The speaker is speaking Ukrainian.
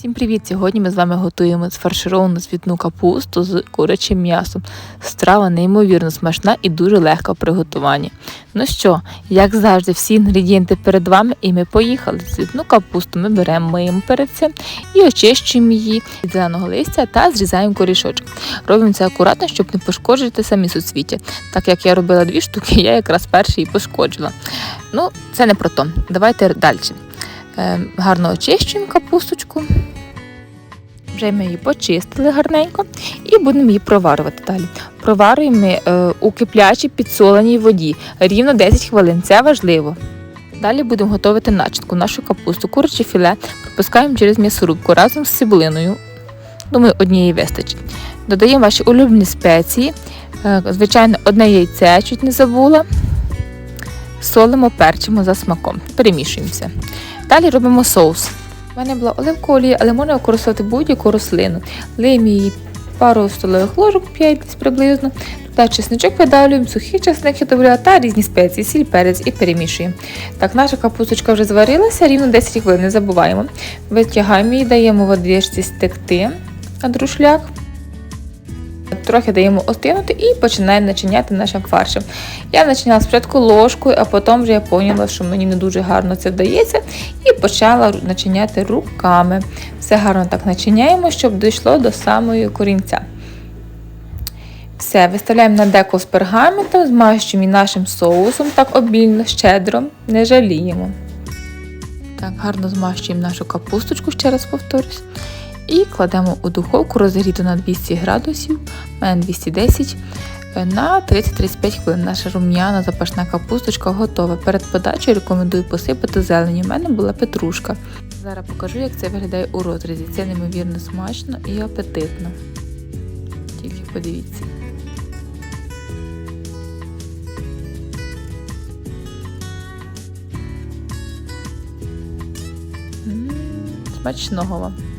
Всім привіт! Сьогодні ми з вами готуємо сфаршировану цвітну капусту з курячим м'ясом. Страва неймовірно смачна і дуже легка в приготуванні. Ну що, як завжди, всі інгредієнти перед вами, і ми поїхали. Цвітну капусту ми беремо, миємо перед цим і очищуємо її від зеленого листя та зрізаємо корішочок. Робимо це акуратно, щоб не пошкоджити самі суцвіття. Так як я робила дві штуки, я якраз перший і пошкоджила. Ну, це не про то. Давайте далі. Е, гарно очищуємо капусточку. Вже ми її почистили гарненько і будемо її проварювати далі. Проварюємо е, у киплячій підсоленій воді рівно 10 хвилин. Це важливо. Далі будемо готувати начинку. Нашу капусту, куряче філе пропускаємо через м'ясорубку разом з цибулиною. Думаю, однієї вистачить. Додаємо ваші улюблені спеції. Е, звичайно, одне яйце чуть не забула. Солимо, перчимо за смаком. Перемішуємо все. Далі робимо соус. У мене була оливкова олія, але можна використовувати будь-яку рослину. Лим її пару столових ложок, 5 десь приблизно. Та чесничок видавлюємо, сухий чесник я та різні спеції, сіль, перець і перемішуємо. Так, наша капусточка вже зварилася, рівно 10 хвилин, не забуваємо. Витягаємо її, даємо водичці стекти на друшляк. Трохи даємо остинути і починаємо начиняти нашим фаршем. Я починала спочатку ложкою, а потім вже я поняла, що мені не дуже гарно це вдається, і почала начиняти руками. Все гарно так начиняємо, щоб дійшло до самої корінця. Все, виставляємо на деко з пергаментом, змащуємо і нашим соусом так обільно, щедро, не жаліємо. Так, гарно змащуємо нашу капусточку, ще раз повторюсь. І кладемо у духовку розігріту на 200 градусів, мене 210 на 30-35 хвилин. Наша рум'яна запашна капусточка готова. Перед подачею рекомендую посипати зелені. У мене була петрушка. Зараз покажу, як це виглядає у розрізі. Це неймовірно смачно і апетитно. Тільки подивіться. М, Смачного вам!